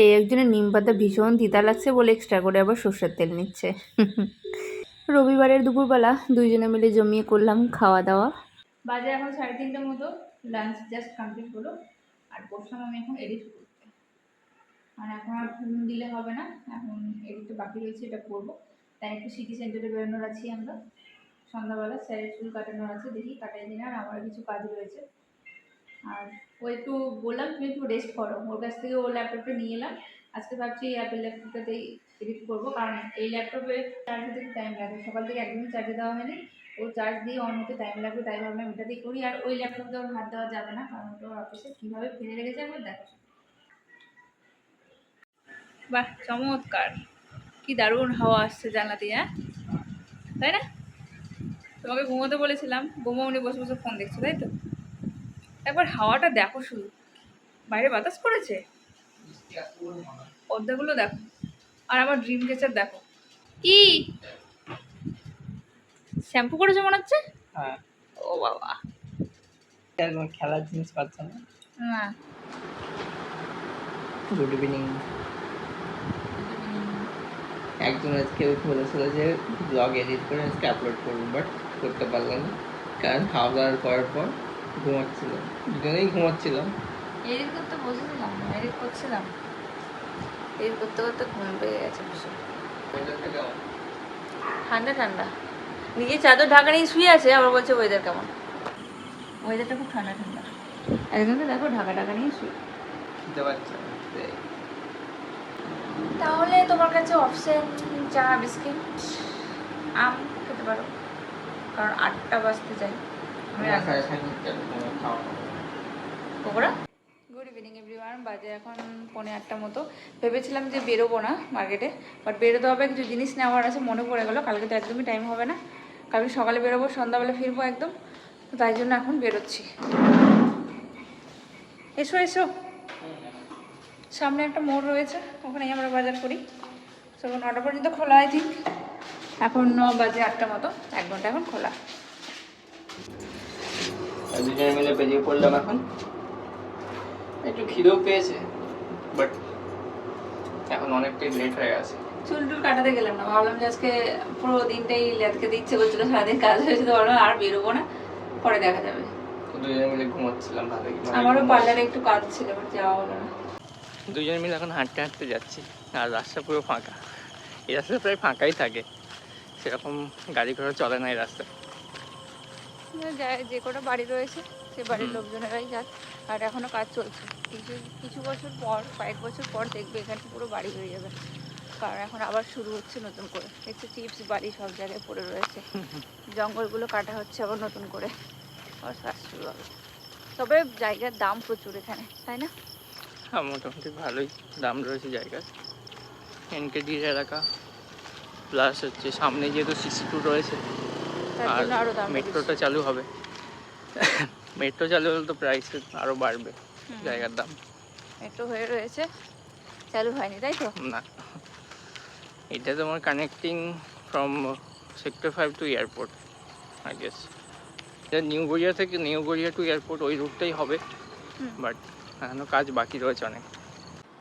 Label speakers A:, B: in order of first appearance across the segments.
A: এই একজনের নিম পাতা ভীষণ তিতা লাগছে বলে এক্সট্রা করে আবার সর্ষের তেল নিচ্ছে। রবিবারের দুপুরবেলা দুইজনে মিলে জমিয়ে করলাম খাওয়া দাওয়া বাজে এখন সাড়ে তিনটের মতো লাঞ্চ জাস্ট কমপ্লিট হলো, আর বসলাম আমি এখন এডিট করতে। আর এখন আর ঘুম দিলে হবে না, এখন এডিটটা বাকি রয়েছে, এটা করব। তাই একটু সিটি সেন্টারে বেরোনোর আছি আমরা। সন্ধ্যাবেলা স্যারের চুল কাটানোর আছে, দেখি কাটাই দিন আর আমার কিছু কাজ রয়েছে। আর ও একটু বললাম, তুমি একটু রেস্ট করো। ওর কাছ থেকে ও ল্যাপটপটা নিয়ে এলাম। আজকে ভাবছি এই অ্যাপেল ল্যাপটপটাতেই এডিট করব, কারণ এই ল্যাপটপে চার্জ দিতে টাইম লাগে। সকাল থেকে একদমই চার্জে দেওয়া হয়নি। ও চার্জ দিয়ে অন হতে টাইম লাগবে, তাই ভাবলাম এটাতেই করি। আর ওই ল্যাপটপে ওর হাত দেওয়া যাবে না, কারণ ওর অফিসে কীভাবে ফেলে রেখেছে একবার দেখো বাহ, চমৎকার! কি দারুণ হাওয়া আসছে জানলা দিয়ে হ্যাঁ? তাই না? তোমাকে ঘুমোতে বলেছিলাম ঘুমো উনি বসে বসে ফোন দেখছ, তাই তো? একবার হাওয়াটা দেখো শুধু। বাইরে বাতাস করেছে? পদ্মাগুলো দেখো। আর আমার ড্রিম কেচার দেখো। কি? শ্যাম্পু করেছ মনে হচ্ছে?
B: হ্যাঁ।
A: ও বাবা।
B: খেলার জিনিস পাচ্ছে না।
A: না।
B: Good evening. একজন আজকে বলেছিল যে ব্লগ এডিট করে আজকে আপলোড করব বাট করতে পারলাম না। কারণ খাওয়া দাওয়ার করার পর ঘুমাচ্ছিল দুজনেই ঘুমাচ্ছিলাম।
A: এডিট করতে বসেছিলাম এডিট করছিলাম। এডিট করতে করতে ঘুম পেয়ে গেছে ভীষণ। ঠান্ডা ঠান্ডা। নিজে চাদর ঢাকা নিয়ে শুয়ে আছে আবার বলছে ওয়েদার কেমন? ওয়েদারটা খুব ঠান্ডা ঠান্ডা। একজনকে দেখো ঢাকা ঢাকা নিয়ে শুয়ে।
B: খেতে পারছে
A: তাহলে তোমার কাছে অপশন চা বিস্কিট আম খেতে পারো। কারণ আটটা বাজতে যাই গুড ইভিনিং এভরিওয়ান বাজে এখন পৌনে আটটা মতো। ভেবেছিলাম যে বেরোবো না মার্কেটে বাট বেরোতে হবে, কিছু জিনিস নেওয়ার আছে, মনে পড়ে গেলো। কালকে তো একদমই টাইম হবে না। কালকে সকালে বেরোবো, সন্ধ্যাবেলা ফিরবো একদম। তো তাই জন্য এখন বেরোচ্ছি। এসো এসো। সামনে একটা মোড় রয়েছে, ওখানেই আমরা বাজার করি। সব নটা পর্যন্ত খোলা আই থিঙ্ক এখন ন বাজে আটটা মতো, এক ঘণ্টা এখন খোলা।
B: দুজনে মিলে বেরিয়ে পড়লাম এখন। একটু খিদেও পেয়েছে বাট এখন অনেকটাই লেট হয়ে গেছে।
A: চুল টুল কাটাতে গেলাম না ভাবলাম যে আজকে পুরো দিনটাই লেটকে দিচ্ছে করছিল সারাদিন কাজ হয়েছে তো ভাবলাম আর বেরোবো না পরে দেখা যাবে।
B: দুজনে মিলে ঘুমাচ্ছিলাম ভালোই
A: আমারও পার্লারে একটু কাজ ছিল বাট যাওয়া হলো না।
B: দুজনে মিলে এখন হাঁটতে হাঁটতে যাচ্ছি আর রাস্তা পুরো ফাঁকা। এই রাস্তা প্রায় ফাঁকাই থাকে সেরকম গাড়ি ঘোড়া চলে না এই রাস্তায়।
A: যায় যে কটা বাড়ি রয়েছে সে বাড়ির লোকজনেরাই যাক। আর এখনও কাজ চলছে। কিছু কিছু বছর পর কয়েক বছর পর দেখবে এখানে পুরো বাড়ি হয়ে যাবে। কারণ এখন আবার শুরু হচ্ছে নতুন করে। দেখছি চিপস বাড়ি সব জায়গায় পড়ে রয়েছে। জঙ্গলগুলো কাটা হচ্ছে আবার নতুন করে। আবার কাজ শুরু হবে। তবে জায়গার দাম প্রচুর এখানে তাই না?
B: হ্যাঁ মোটামুটি ভালোই দাম রয়েছে জায়গার। এনকেডির এলাকা প্লাস হচ্ছে সামনে যেহেতু সিসি টু রয়েছে আর মেট্রোটা চালু হবে। মেট্রো চালু হলে তো প্রাইস আরও বাড়বে জায়গার দাম।
A: মেট্রো হয়ে রয়েছে। চালু হয়নি তাই তো?
B: না। এটা তোমার connecting from sector five to airport I guess এটা নিউ গড়িয়া থেকে নিউ গড়িয়া টু এয়ারপোর্ট ওই রুটটাই হবে। বাট এখনও কাজ বাকি রয়েছে অনেক।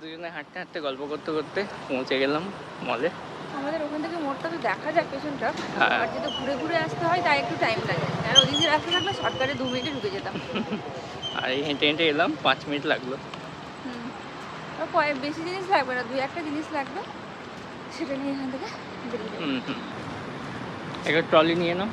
B: দুজনে হাঁটতে হাঁটতে গল্প করতে করতে পৌঁছে গেলাম মলে
A: আমাদের ওখান থেকে মোড়টা তো দেখা যায় পেছনটা।
B: হ্যাঁ।
A: আর যদি ঘুরে ঘুরে আসতে হয় তাই একটু টাইম লাগে। আর ওই দিকে রাস্তা থাকলে শর্টকাটে দু মিনিটে ঢুকে যেতাম।
B: আর এই হেঁটে হেঁটে এলাম পাঁচ মিনিট লাগল।
A: বেশি জিনিস লাগবে না দুই একটা জিনিস লাগবে সেটা নিয়ে এখান থেকে বেরিয়ে
B: একটা ট্রলি নিয়ে নাও।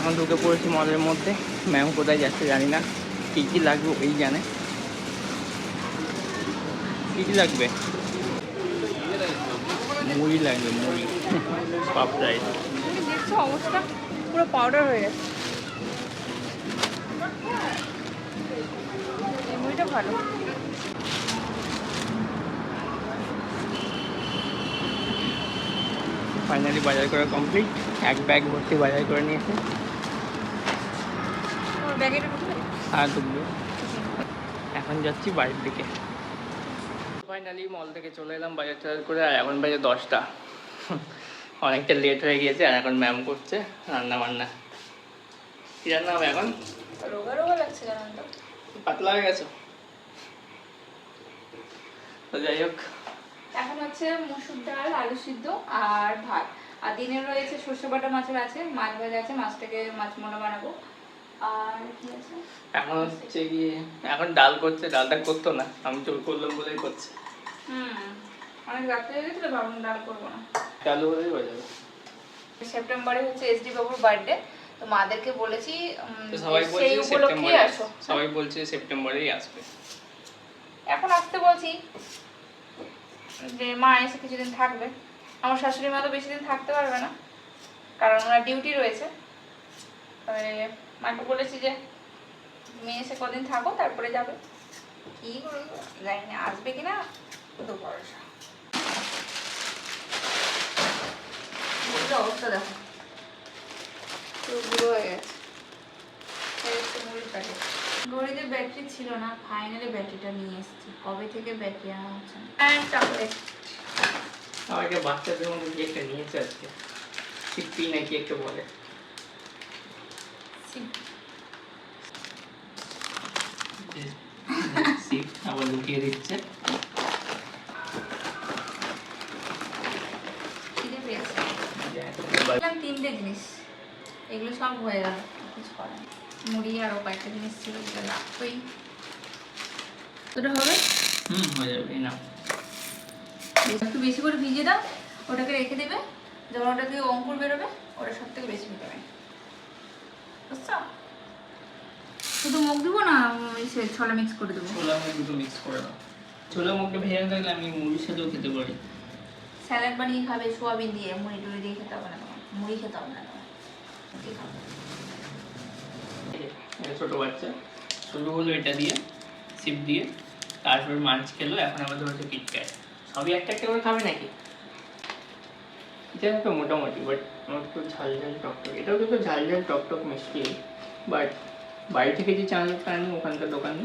B: এখন ঢুকে পড়েছি মলের মধ্যে। ম্যাম কোথায় যাচ্ছে জানি না। কী কী লাগবে ওই জানে। কী কী লাগবে? মুড়ি লাগবে মুড়ি। পাপড়াই
A: তুমি দেখছ অবস্থা? পুরো পাউডার হয়ে গেছে। মুড়িটা ভালো।
B: ফাইনালি বাজার করা কমপ্লিট এক ব্যাগ ভর্তি বাজার করে নিয়েছে। আর ডুববে এখন যাচ্ছি বাড়ির দিকে। ফাইনালি মল থেকে চলে এলাম বাজার টাজার করে আর এখন বাজে দশটা। অনেকটা লেট হয়ে গিয়েছে আর এখন ম্যাম করছে রান্না বান্না কি রান্না হবে এখন?
A: রোগা রোগা লাগছে
B: পাতলা হয়ে গেছো। তো যাই হোক।
A: এখন হচ্ছে মুসুর ডাল আলু সিদ্ধ আর ভাত। আর দিনে রয়েছে সর্ষে বাটা মাছের আছে মাছ ভাজা আছে মাছটাকে মাছ মোনা বানাবো। আর কি আছে?
B: এখন হচ্ছে গিয়ে এখন ডাল করছে ডালটা করতো না আমি চোর করলাম বলেই করছে।
A: হুম অনেক রাত্রে হয়ে গেছিল ভাবলাম ডাল করব না।
B: হলেই হয়ে যাবে।
A: সেপ্টেম্বরে হচ্ছে এসডি বাবুর বার্থডে তো মাদেরকে বলেছি
B: সবাই
A: সেই উপলক্ষে
B: সেপ্টেম্বরে
A: আসো।
B: সবাই বলছে সেপ্টেম্বরেই আসবে।
A: এখন আসতে বলছি যে মা এসে কিছুদিন থাকবে। আমার শাশুড়ি মা তো বেশি দিন থাকতে পারবে না কারণ ওনার ডিউটি রয়েছে। তবে মাকে বলেছি যে তুমি এসে কদিন থাকো তারপরে যাবে। কি করব জানি না আসবে কিনা তো ভরসা। অবস্থা দেখো। পুরো বুড়ো হয়ে গেছে। ঘড়িতে ব্যাটারি ছিল না ফাইনালি ব্যাটারিটা নিয়ে এসেছি। কবে থেকে ব্যাটারি আনা হচ্ছে? চকলেট
B: আমাকে বাচ্চাদের মধ্যে একটা নিয়েছে আজকে? সিপ্পি নাকি একটা বলে? আবার লুকিয়ে দিচ্ছে
A: বললাম তিনটে জিনিস। এগুলো সব হয়ে গেল। কিছু করার নেই। মুড়ি আরও কয়েকটা জিনিস ছিল যেটা লাগতোই ওটা হবে?
B: হুম হয়ে যাবে নাও
A: একটু বেশি করে ভিজিয়ে দাও। ওটাকে রেখে দেবে। যখন ওটা থেকে অঙ্কুর বেরোবে ওটা সব থেকে বেশি ভিটামিন বুঝছ শুধু মুখ দেবো না সে ছলা মিক্স করে দেবো?
B: ছোলা মুখ দুটো মিক্স করে দাও। ছোলা মুখটা ভেজে থাকলে আমি মুড়ির সাথেও খেতে পারি।
A: স্যালাড বানিয়ে খাবে সোয়াবিন দিয়ে মুড়ি টুড়ি দিয়ে খেতে হবে না তোমার। মুড়ি খেতে হবে না তোমার। কি খাবে
B: ছোটো বাচ্চা শুরু হলো এটা দিয়ে সিপ দিয়ে তারপর মাছ খেলো এখন আমাদের হচ্ছে কিটক্যাট সবই একটা একটা করে খাবে নাকি? এটা তো মোটামুটি বাট আমার একটু ঝাল ঝাল টকটক এটাও কিন্তু ঝাল ঝাল টকটক মিষ্টি বাট বাড়ি থেকে যে চানাচুরটা আনি ওখানকার দোকানে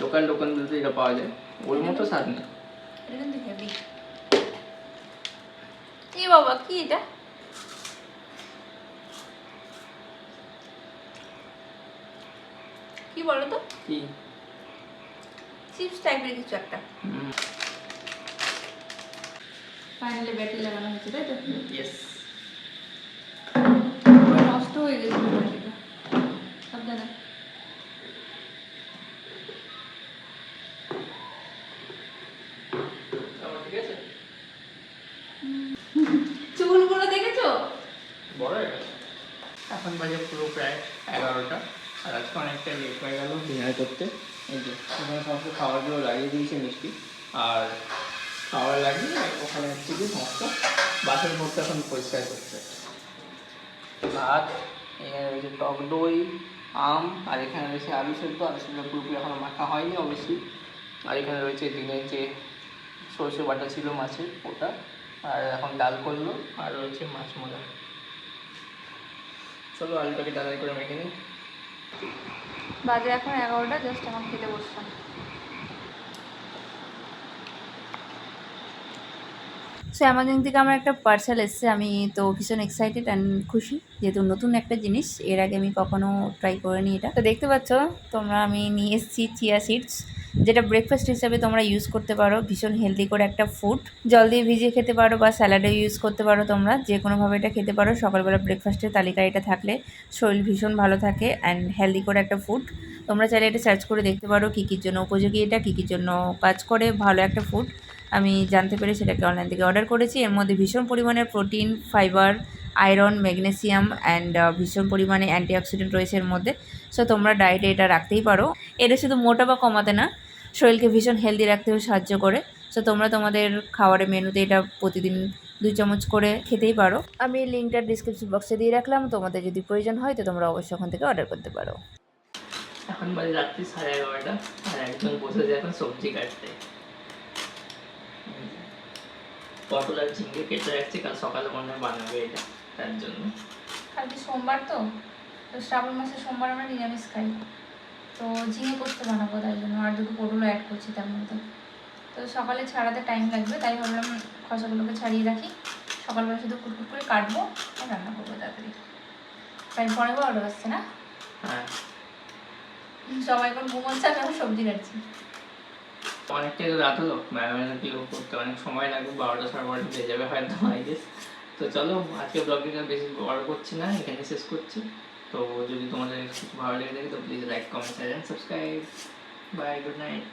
B: লোকাল দোকানগুলোতে এটা পাওয়া যায়। ওর মতো স্বাদ না।
A: এ বাবা কি এটা? কি বলো তো?
B: কি?
A: চিপস টাইপের কিছু একটা।
B: হুম।
A: ফাইনালি ব্যাটারি লাগানো হয়েছে তাই তো?
B: ইয়েস
A: নষ্ট হয়ে গেছিল ব্যাটারিটা সাবধানে।
B: ঠিক আছে?
A: চুলগুলো দেখেছ?
B: বড় গেছে। এখন বাজে পুরো প্রায় এগারোটা। আর আজকে অনেকটা লেট হয়ে গেল। ডিনার করতে। এই যে ওখানে সমস্ত খাবারগুলো লাগিয়ে দিয়েছে মিষ্টি। আর লাগিয়ে ওখানে হচ্ছে কি সমস্ত বাসন পড়তে এখন পরিষ্কার করছে ভাত এখানে রয়েছে টক দই আম আর এখানে রয়েছে আলু সেদ্ধ। আলু সেদ্ধ পুরোপুরি এখনও মাখা হয়নি অবশ্যই। আর এখানে রয়েছে দিনের যে সরষে বাটা ছিল মাছের ওটা। আর এখন ডাল করল আর রয়েছে মাছ মোজা। চলো আলুটাকে ডালাই করে মেখে নিই।
A: বাজে এখন এগারোটা জাস্ট এখন খেতে বসলাম। সো অ্যামাজন থেকে আমার একটা পার্সেল এসেছে, আমি তো ভীষণ এক্সাইটেড অ্যান্ড খুশি যেহেতু নতুন একটা জিনিস, এর আগে আমি কখনো ট্রাই করিনি এটা। তো দেখতে পাচ্ছ, তোমরা আমি নিয়ে এসেছি চিয়া সিডস যেটা ব্রেকফাস্ট হিসাবে তোমরা ইউজ করতে পারো, ভীষণ হেলদি করে একটা ফুড জল দিয়ে ভিজিয়ে খেতে পারো বা স্যালাডে ইউজ করতে পারো তোমরা যে কোনোভাবে এটা খেতে পারো, সকালবেলা ব্রেকফাস্টের তালিকায় এটা থাকলে শরীর ভীষণ ভালো থাকে অ্যান্ড হেলদি করে একটা ফুড তোমরা চাইলে এটা সার্চ করে দেখতে পারো, কী কী জন্য উপযোগী এটা, কী কী জন্য কাজ করে, ভালো একটা ফুড আমি জানতে পেরে সেটাকে অনলাইন থেকে অর্ডার করেছি। এর মধ্যে ভীষণ পরিমাণে protein fibre iron magnesium and ভীষণ পরিমাণে অ্যান্টিঅক্সিডেন্ট রয়েছে এর মধ্যে। সো তোমরা ডায়েটে এটা রাখতেই পারো। এটা শুধু মোটা বা কমাতে না, শরীরকে ভীষণ হেলদি রাখতেও সাহায্য করে। সো তোমরা তোমাদের খাবারের মেনুতে এটা প্রতিদিন দুই চামচ করে খেতেই পারো। আমি লিঙ্কটা ডিসক্রিপশন বক্সে দিয়ে রাখলাম। তোমাদের যদি প্রয়োজন হয় তো তোমরা অবশ্যই ওখান থেকে অর্ডার করতে পারো।
B: এখন বাজে রাত্রি সাড়ে এগারোটা। আর একজন বসেছে এখন সবজি কাটতে। পটল আর ঝিঙ্গে কেটে রাখছি কাল সকালে মনে হয় বানাবে এটা তার জন্য।
A: কালকে সোমবার তো তো শ্রাবণ মাসে সোমবার আমরা নিরামিষ খাই। তো ঝিঙে পোস্ত বানাবো তাই জন্য আর দুটো পটলও অ্যাড করছি তার মধ্যে। তো সকালে ছাড়াতে টাইম লাগবে তাই ভাবলাম খসাগুলোকে ছাড়িয়ে রাখি। সকালবেলা শুধু কুটকুট করে কাটবো আর রান্না করব তাড়াতাড়ি। তাই পরে বারোটা আসছে না?
B: হ্যাঁ।
A: সবাই এখন ঘুমোচ্ছে আমি এখন সবজি কাটছি।
B: অনেকটাই তো রাত হলো ম্যারামেশন কেউ করতে অনেক সময় লাগবে, বারোটা সাড়ে বারোটা বেজে যাবে হয়তো আই তো চলো, আজকে ব্লগিংটা বেশি বড় করছি না, এখানে শেষ করছি। তো যদি তোমাদের কিছু ভালো লেগে থাকে, তো please like comment share subscribe bye good night.